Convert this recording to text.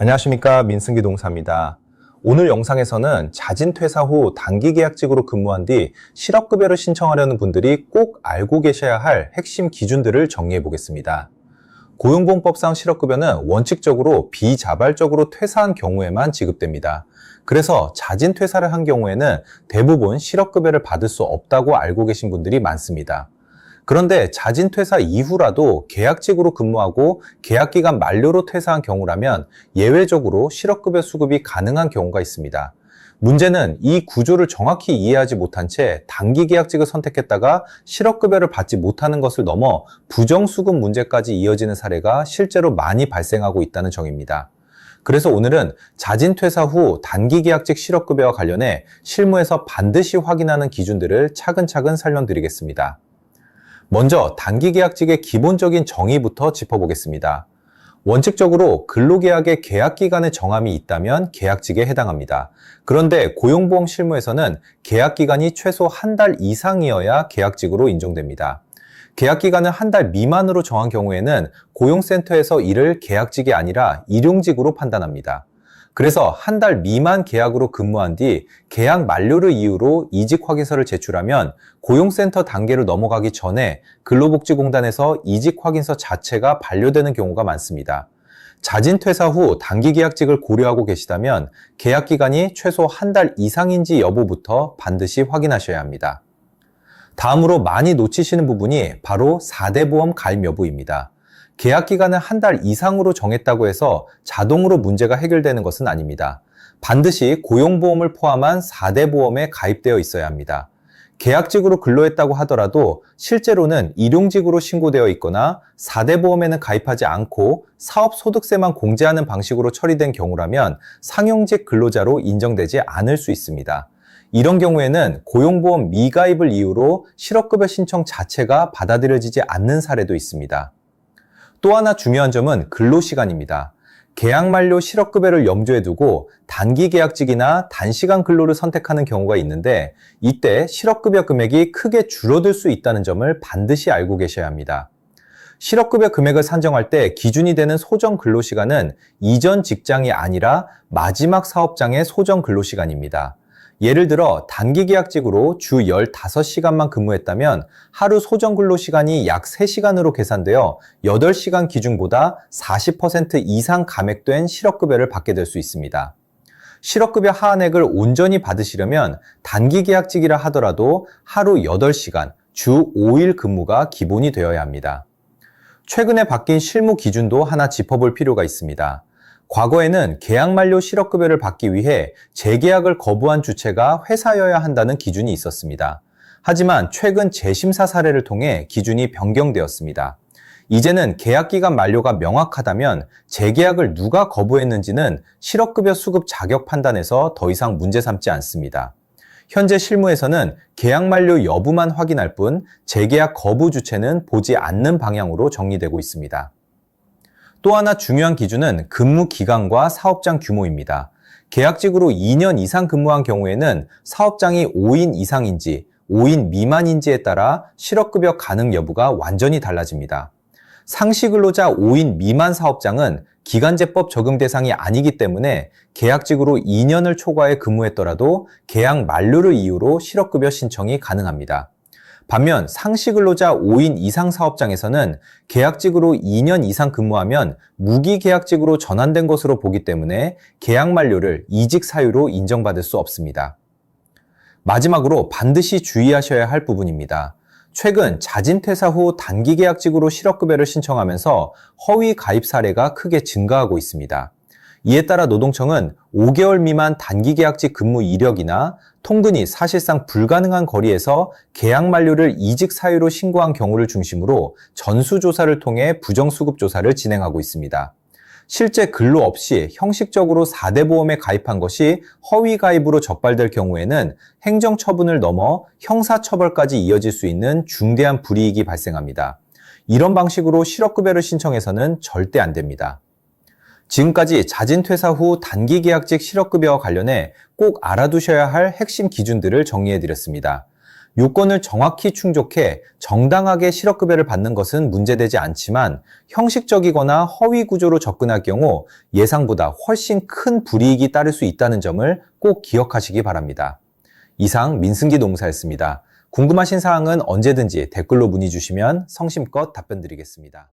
안녕하십니까 민승기 동사입니다. 오늘 영상에서는 자진 퇴사 후 단기 계약직으로 근무한 뒤 실업급여를 신청하려는 분들이 꼭 알고 계셔야 할 핵심 기준들을 정리해 보겠습니다. 고용보험법상 실업급여는 원칙적으로 비자발적으로 퇴사한 경우에만 지급됩니다. 그래서 자진 퇴사를 한 경우에는 대부분 실업급여를 받을 수 없다고 알고 계신 분들이 많습니다. 그런데 자진 퇴사 이후라도 계약직으로 근무하고 계약 기간 만료로 퇴사한 경우라면 예외적으로 실업급여 수급이 가능한 경우가 있습니다. 문제는 이 구조를 정확히 이해하지 못한 채 단기 계약직을 선택했다가 실업급여를 받지 못하는 것을 넘어 부정수급 문제까지 이어지는 사례가 실제로 많이 발생하고 있다는 점입니다. 그래서 오늘은 자진 퇴사 후 단기 계약직 실업급여와 관련해 실무에서 반드시 확인하는 기준들을 차근차근 설명드리겠습니다. 먼저 단기 계약직의 기본적인 정의부터 짚어보겠습니다. 원칙적으로 근로계약의 계약 기간의 정함이 있다면 계약직에 해당합니다. 그런데 고용보험 실무에서는 계약 기간이 최소 한 달 이상이어야 계약직으로 인정됩니다. 계약 기간을 한 달 미만으로 정한 경우에는 고용센터에서 이를 계약직이 아니라 일용직으로 판단합니다. 그래서 한 달 미만 계약으로 근무한 뒤 계약 만료를 이유로 이직 확인서를 제출하면 고용센터 단계를 넘어가기 전에 근로복지공단에서 이직 확인서 자체가 반려되는 경우가 많습니다. 자진 퇴사 후 단기 계약직을 고려하고 계시다면 계약 기간이 최소 한 달 이상인지 여부부터 반드시 확인하셔야 합니다. 다음으로 많이 놓치시는 부분이 바로 4대 보험 가입 여부입니다. 계약 기간을 한 달 이상으로 정했다고 해서 자동으로 문제가 해결되는 것은 아닙니다. 반드시 고용보험을 포함한 4대 보험에 가입되어 있어야 합니다. 계약직으로 근로했다고 하더라도 실제로는 일용직으로 신고되어 있거나 4대 보험에는 가입하지 않고 사업소득세만 공제하는 방식으로 처리된 경우라면 상용직 근로자로 인정되지 않을 수 있습니다. 이런 경우에는 고용보험 미가입을 이유로 실업급여 신청 자체가 받아들여지지 않는 사례도 있습니다. 또 하나 중요한 점은 근로시간입니다. 계약 만료 실업급여를 염두에 두고 단기 계약직이나 단시간 근로를 선택하는 경우가 있는데 이때 실업급여 금액이 크게 줄어들 수 있다는 점을 반드시 알고 계셔야 합니다. 실업급여 금액을 산정할 때 기준이 되는 소정 근로시간은 이전 직장이 아니라 마지막 사업장의 소정 근로시간입니다. 예를 들어 단기 계약직으로 주 15시간만 근무했다면 하루 소정 근로 시간이 약 3시간으로 계산되어 8시간 기준보다 40% 이상 감액된 실업급여를 받게 될 수 있습니다. 실업급여 하한액을 온전히 받으시려면 단기 계약직이라 하더라도 하루 8시간, 주 5일 근무가 기본이 되어야 합니다. 최근에 바뀐 실무 기준도 하나 짚어볼 필요가 있습니다. 과거에는 계약 만료 실업급여를 받기 위해 재계약을 거부한 주체가 회사여야 한다는 기준이 있었습니다. 하지만 최근 재심사 사례를 통해 기준이 변경되었습니다. 이제는 계약기간 만료가 명확하다면 재계약을 누가 거부했는지는 실업급여 수급 자격 판단에서 더 이상 문제 삼지 않습니다. 현재 실무에서는 계약 만료 여부만 확인할 뿐 재계약 거부 주체는 보지 않는 방향으로 정리되고 있습니다. 또 하나 중요한 기준은 근무 기간과 사업장 규모입니다. 계약직으로 2년 이상 근무한 경우에는 사업장이 5인 이상인지 5인 미만인지에 따라 실업급여 가능 여부가 완전히 달라집니다. 상시근로자 5인 미만 사업장은 기간제법 적용 대상이 아니기 때문에 계약직으로 2년을 초과해 근무했더라도 계약 만료를 이유로 실업급여 신청이 가능합니다. 반면 상시 근로자 5인 이상 사업장에서는 계약직으로 2년 이상 근무하면 무기 계약직으로 전환된 것으로 보기 때문에 계약 만료를 이직 사유로 인정받을 수 없습니다. 마지막으로 반드시 주의하셔야 할 부분입니다. 최근 자진 퇴사 후 단기 계약직으로 실업급여를 신청하면서 허위 가입 사례가 크게 증가하고 있습니다. 이에 따라 노동청은 5개월 미만 단기 계약직 근무 이력이나 통근이 사실상 불가능한 거리에서 계약 만료를 이직 사유로 신고한 경우를 중심으로 전수조사를 통해 부정수급 조사를 진행하고 있습니다. 실제 근로 없이 형식적으로 4대 보험에 가입한 것이 허위 가입으로 적발될 경우에는 행정 처분을 넘어 형사 처벌까지 이어질 수 있는 중대한 불이익이 발생합니다. 이런 방식으로 실업급여를 신청해서는 절대 안 됩니다. 지금까지 자진 퇴사 후 단기 계약직 실업급여와 관련해 꼭 알아두셔야 할 핵심 기준들을 정리해 드렸습니다. 요건을 정확히 충족해 정당하게 실업급여를 받는 것은 문제되지 않지만 형식적이거나 허위 구조로 접근할 경우 예상보다 훨씬 큰 불이익이 따를 수 있다는 점을 꼭 기억하시기 바랍니다. 이상 민승기 농사였습니다. 궁금하신 사항은 언제든지 댓글로 문의 주시면 성심껏 답변 드리겠습니다.